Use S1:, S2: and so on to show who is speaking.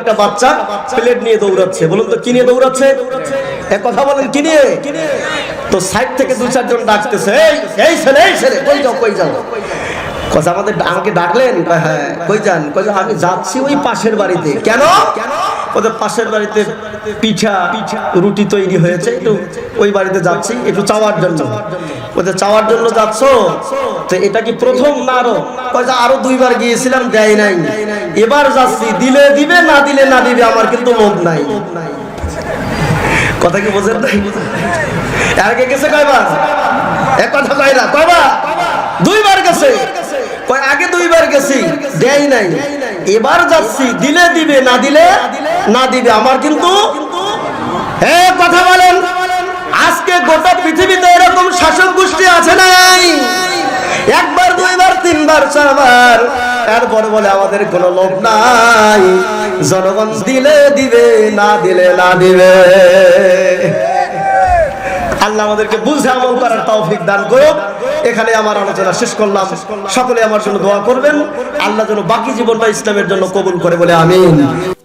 S1: একটা বাচ্চা বলুন তো দৌড়াচ্ছে? চারজন ডাকতেছে আমাদের আমাকে ডাকলেন হ্যাঁ কই কই আমি যাচ্ছি ওই পাশের বাড়িতে। কেন? ওদের পাশের বাড়িতে পিঠা, রুটি তৈরি হয়েছে, একটু ওই বাড়িতে যাচ্ছি, একটু চাওয়ার জন্য। চাওয়ার জন্য যাচ্ছ? তো এটা কি প্রথম না আরও? আরও দুইবার গিয়েছিলাম দেয় নাই। এবার যাচ্ছি দিলে দিবে না দিলে না দিবে আমার কিন্তু লোভ নাই। কথা কি বোঝেন নাই? এর আগে গেছে কয়বার? এক কথা কয় না কয়বার? দুইবার গেছে। কয় আগে দুইবার গেছি দেয় নাই। এবার যাচ্ছি দিলে দিবে না দিলে না দিবে আমার কিন্তু হে কথা বলেন। একবার, দুইবার, তিনবার, চারবার। এরপরে বলে, আমাদের কোনো লোভ নাই। জনগণ দিলে দিবে, না দিলে না দিবে। আল্লাহ আমাদেরকে বুঝে আমল করার তৌফিক দান করুক। এখানে আমার আলোচনা শেষ করলাম। সকলে আমার জন্য দোয়া করবেন। আল্লাহ যেন বাকি জীবনটা ইসলামের জন্য কবুল করে বলে, আমিন।